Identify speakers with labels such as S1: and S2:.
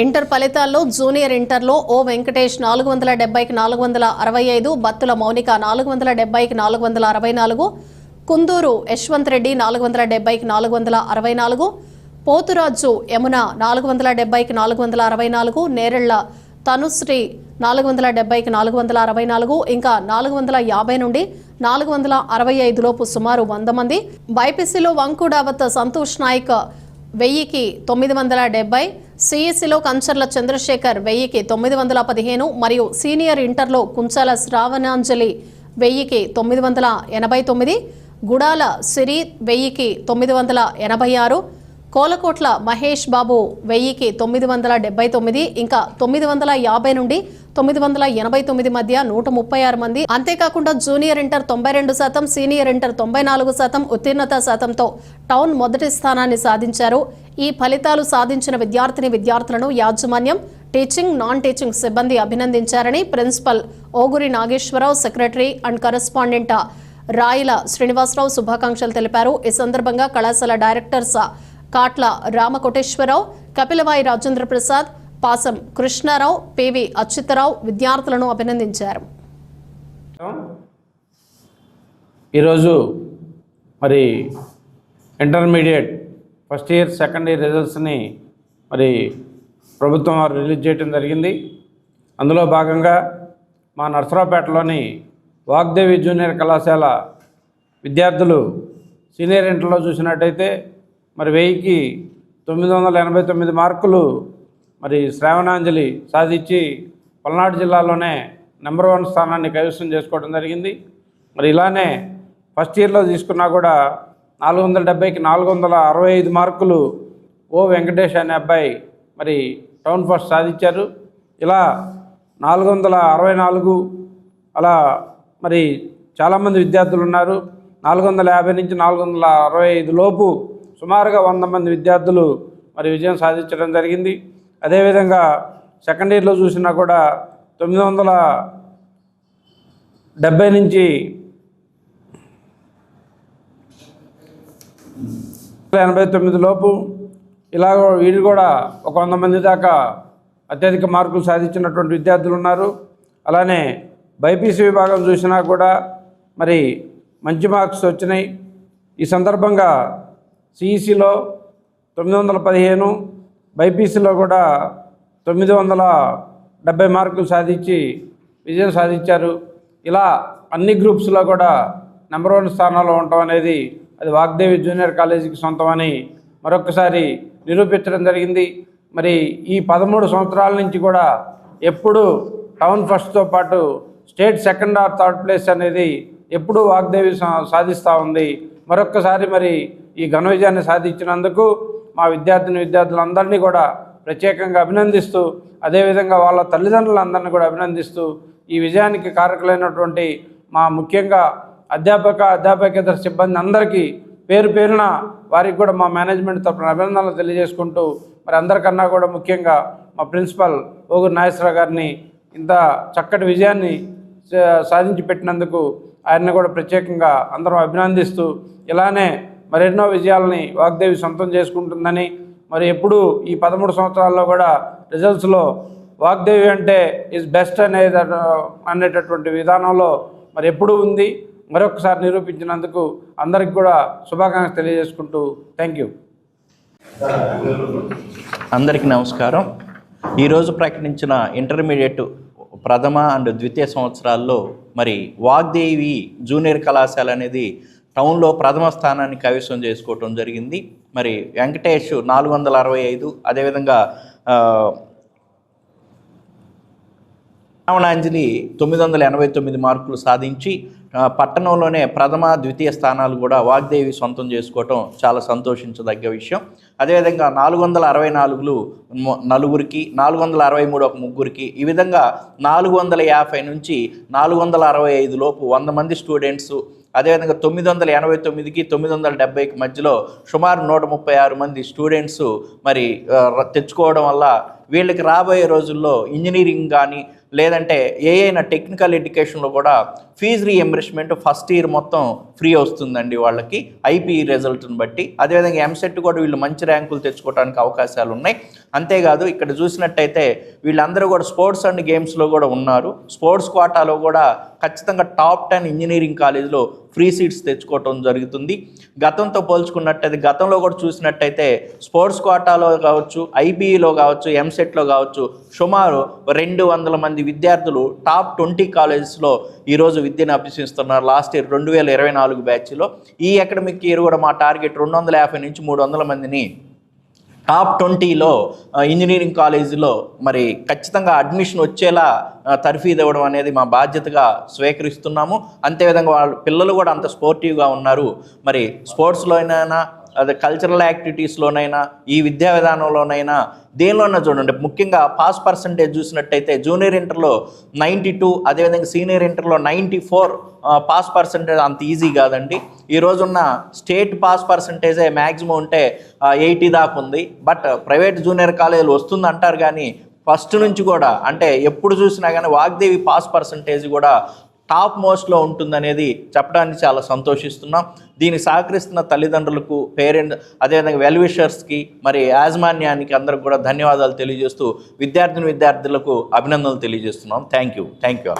S1: Inter ఫలితాల్లో junior ఇంటర్లో ఓ వెంకటేష్ నాలుగు వందల డెబ్బైకి నాలుగు వందల అరవై ఐదు బత్తుల మౌనిక నాలుగు వందల డెబ్బైకి నాలుగు వందల అరవై నాలుగు కుందూరు యశ్వంత్ రెడ్డి నాలుగు వందల డెబ్బైకి నాలుగు వందల అరవై నాలుగు పోతురాజు యమున నాలుగు వందల డెబ్బైకి నాలుగు వందల అరవై నాలుగు నేరెళ్ళ తనుశ్రీ నాలుగు వందల డెబ్బైకి నాలుగు వందల అరవై నాలుగు ఇంకా నాలుగు వందల యాభై నుండి నాలుగు వందల అరవై ఐదు లోపు సుమారు వంద మంది బైపీసీలో వంకుడావత్ సంతోష్ నాయక్ వెయ్యికి తొమ్మిది వందల డెబ్బై సిఎస్సిలో కంచర్ల చంద్రశేఖర్ వెయ్యికి తొమ్మిది వందల పదిహేను మరియు సీనియర్ ఇంటర్లో కుంచాల శ్రావణాంజలి వెయ్యికి తొమ్మిది వందల ఎనభై తొమ్మిది గుడాల సిరి వెయ్యికి తొమ్మిది వందల ఎనభై ఆరు కోలకోట్ల మహేష్ బాబు వెయ్యికి తొమ్మిది వందల డెబ్బై తొమ్మిది ఇంకా తొమ్మిది వందల యాభై నుండి తొమ్మిది వందల ఎనభై తొమ్మిది మధ్య నూట ముప్పై ఆరు మంది అంతేకాకుండా జూనియర్ ఇంటర్ తొంభై రెండు శాతం సీనియర్ ఇంటర్ తొంభై నాలుగు శాతం ఉత్తీర్ణత శాతంతో టౌన్ మొదటి స్థానాన్ని సాధించారు. ఈ ఫలితాలు సాధించిన విద్యార్థిని విద్యార్థులను యాజమాన్యం టీచింగ్ నాన్ టీచింగ్ సిబ్బంది అభినందించారని principal Oguri Nageswararao secretary and correspondent Rayila Srinivasarao శుభాకాంక్షలు తెలిపారు. ఈ సందర్భంగా కళాశాల directors Katla Ramakoteswararao Kapilavayi Rajendra Prasad Pasam Krishnarao P V Achyutarao విద్యార్థులను అభినందించారు.
S2: ఈరోజు మరి intermediate first year second year రిజల్ట్స్ని మరి ప్రభుత్వం వారు రిలీజ్ చేయడం జరిగింది. అందులో భాగంగా మా నర్సరావుపేటలోని వాగ్దేవి జూనియర్ కళాశాల విద్యార్థులు సీనియర్ ఇంటర్లో చూసినట్టయితే మరి వెయ్యికి తొమ్మిది వందల ఎనభై తొమ్మిది మార్కులు మరి శ్రావణాంజలి సాధించి పల్నాడు జిల్లాలోనే నెంబర్ వన్ స్థానాన్ని కైవసం చేసుకోవడం జరిగింది. మరి ఇలానే ఫస్ట్ ఇయర్లో తీసుకున్నా కూడా నాలుగు వందల డెబ్బైకి నాలుగు వందల అరవై ఐదు మార్కులు ఓ వెంకటేష్ అనే అబ్బాయి మరి టౌన్ ఫస్ట్ సాధించారు. ఇలా నాలుగు వందల అరవై నాలుగు అలా మరి చాలామంది విద్యార్థులు ఉన్నారు. నాలుగు వందల యాభై నుంచి నాలుగు వందల అరవై ఐదు లోపు సుమారుగా వంద మంది విద్యార్థులు మరి విజయం సాధించడం జరిగింది. అదేవిధంగా సెకండ్ ఇయర్లో చూసినా కూడా తొమ్మిది వందల డెబ్బై నుంచి ఎనభై తొమ్మిది లోపు ఇలా వీళ్ళు కూడా ఒక వంద మంది దాకా అత్యధిక మార్కులు సాధించినటువంటి విద్యార్థులు ఉన్నారు. అలానే బైపీసీ విభాగం చూసినా కూడా మరి మంచి మార్క్స్ వచ్చినాయి. ఈ సందర్భంగా సిఈసిలో తొమ్మిది వందల పదిహేను బైపీసీలో కూడా తొమ్మిది వందల డెబ్బై మార్కులు సాధించి విజయం సాధించారు. ఇలా అన్ని గ్రూప్స్లో కూడా నెంబర్ వన్ స్థానంలో ఉండటం అనేది అది వాగ్దేవి జూనియర్ కాలేజీకి సొంతమని మరొకసారి నిరూపించడం జరిగింది. మరి ఈ పదమూడు సంవత్సరాల నుంచి కూడా ఎప్పుడు టౌన్ ఫస్ట్తో పాటు state second or third place అనేది ఎప్పుడూ వాగ్దేవి సా- సాధిస్తూ ఉంది. మరొక్కసారి మరి ఈ ఘన విజయాన్ని సాధించినందుకు మా విద్యార్థిని విద్యార్థులందరినీ కూడా ప్రత్యేకంగా అభినందిస్తూ అదేవిధంగా వాళ్ళ తల్లిదండ్రులందరినీ కూడా అభినందిస్తూ ఈ విజయానికి కారకులైనటువంటి మా ముఖ్యంగా అధ్యాపక అధ్యాపకేతర సిబ్బంది అందరికీ పేరు పేరున వారికి కూడా మా మేనేజ్మెంట్ తరపున అభినందనలు తెలియజేసుకుంటూ మరి అందరికన్నా కూడా ముఖ్యంగా మా ప్రిన్సిపల్ ఓగురు నాగేశ్వరరావు గారిని ఇంత చక్కటి విజయాన్ని సాధించి పెట్టినందుకు ఆయన్ని కూడా ప్రత్యేకంగా అందరం అభినందిస్తూ ఇలానే మరెన్నో విజయాలని వాగ్దేవి సొంతం చేసుకుంటుందని మరి ఎప్పుడూ ఈ పదమూడు సంవత్సరాల్లో కూడా రిజల్ట్స్లో వాగ్దేవి అంటే ఈజ్ బెస్ట్ అనేది అనేటటువంటి విధానంలో మరి ఎప్పుడు ఉంది. మరొకసారి నిరూపించినందుకు అందరికి కూడా శుభాకాంక్షలు తెలియజేసుకుంటూ థ్యాంక్ యూ
S3: అందరికీ నమస్కారం. ఈరోజు ప్రకటించిన ఇంటర్మీడియట్ ప్రథమ అండ్ ద్వితీయ సంవత్సరాల్లో మరి వాగ్దేవి జూనియర్ కళాశాల అనేది టౌన్లో ప్రథమ స్థానాన్ని కైవసం చేసుకోవటం జరిగింది. మరి వెంకటేష్ నాలుగు వందల అరవై ఐదు అదేవిధంగా రావణాంజలి తొమ్మిది వందల ఎనభై తొమ్మిది మార్కులు సాధించి పట్టణంలోనే ప్రథమ ద్వితీయ స్థానాలు కూడా వాగ్దేవి సొంతం చేసుకోవటం చాలా సంతోషించదగ్గ విషయం. అదేవిధంగా నాలుగు వందల అరవై నాలుగులు నలుగురికి నాలుగు వందల అరవై మూడు ఒక ముగ్గురికి ఈ విధంగా నాలుగు వందల యాభై నుంచి నాలుగు వందల అరవై ఐదు లోపు వంద మంది స్టూడెంట్స్ అదేవిధంగా తొమ్మిది వందల ఎనభై తొమ్మిదికి తొమ్మిది వందల డెబ్బైకి మధ్యలో సుమారు నూట ముప్పై ఆరు మంది స్టూడెంట్స్ మరి తెచ్చుకోవడం వల్ల వీళ్ళకి రాబోయే రోజుల్లో ఇంజనీరింగ్ కానీ లేదంటే ఏ అయినా టెక్నికల్ ఎడ్యుకేషన్లో కూడా ఫీజు రీఎంబర్స్మెంట్ ఫస్ట్ ఇయర్ మొత్తం ఫ్రీ వస్తుందండి వాళ్ళకి ఐపీఈ రిజల్ట్ని బట్టి. అదేవిధంగా ఎంసెట్ కూడా వీళ్ళు మంచి ర్యాంకులు తెచ్చుకోవడానికి అవకాశాలు ఉన్నాయి. అంతేకాదు ఇక్కడ చూసినట్టయితే వీళ్ళందరూ కూడా స్పోర్ట్స్ అండ్ గేమ్స్లో కూడా ఉన్నారు. స్పోర్ట్స్ కోటాలో కూడా ఖచ్చితంగా టాప్ టెన్ ఇంజనీరింగ్ కాలేజీలో ఫ్రీ సీట్స్ తెచ్చుకోవటం జరుగుతుంది. గతంతో పోల్చుకున్నట్టయితే గతంలో కూడా చూసినట్టయితే స్పోర్ట్స్ కోటాలో కావచ్చు ఐబీఈలో కావచ్చు ఎంసెట్లో కావచ్చు సుమారు రెండు వందల మంది విద్యార్థులు టాప్ ట్వంటీ కాలేజెస్లో ఈరోజు విద్యను అభ్యసిస్తున్నారు. లాస్ట్ ఇయర్ రెండు వేల ఇరవై నాలుగు బ్యాచ్లో ఈ అకాడమిక్ ఇయర్ కూడా మా టార్గెట్ రెండు వందల యాభై నుంచి మూడు వందల మందిని టాప్ ట్వంటీలో ఇంజనీరింగ్ కాలేజీలో మరి ఖచ్చితంగా అడ్మిషన్ వచ్చేలా తర్ఫీదు ఇవ్వడం అనేది మా బాధ్యతగా స్వీకరిస్తున్నాము. అంతేవిధంగా వాళ్ళ పిల్లలు కూడా అంత స్పోర్టివ్గా ఉన్నారు. మరి స్పోర్ట్స్లోనైనా అదే కల్చరల్ యాక్టివిటీస్లోనైనా ఈ విద్యా విధానంలోనైనా దేనిలోనైనా చూడండి. ముఖ్యంగా పాస్ పర్సంటేజ్ చూసినట్టయితే జూనియర్ ఇంటర్లో నైంటీ టూ అదేవిధంగా సీనియర్ ఇంటర్లో నైంటీ ఫోర్ పాస్ పర్సంటేజ్ అంత ఈజీ కాదండి. ఈ రోజున్న స్టేట్ పాస్ పర్సంటేజే మ్యాక్సిమం ఉంటే ఎయిటీ దాకా ఉంది. బట్ ప్రైవేట్ జూనియర్ కాలేజీలు వస్తుంది అంటారు కానీ ఫస్ట్ నుంచి కూడా అంటే ఎప్పుడు చూసినా కానీ వాగ్దేవి పాస్ పర్సంటేజ్ కూడా టాప్ మోస్ట్లో ఉంటుందనేది చెప్పడానికి చాలా సంతోషిస్తున్నాం. దీనికి సహకరిస్తున్న తల్లిదండ్రులకు పేరెంట్ అదేవిధంగా వెల్విషర్స్కి మరి యాజమాన్యానికి అందరికి కూడా ధన్యవాదాలు తెలియజేస్తూ విద్యార్థిని విద్యార్థులకు అభినందనలు తెలియజేస్తున్నాం. Thank you. Thank you.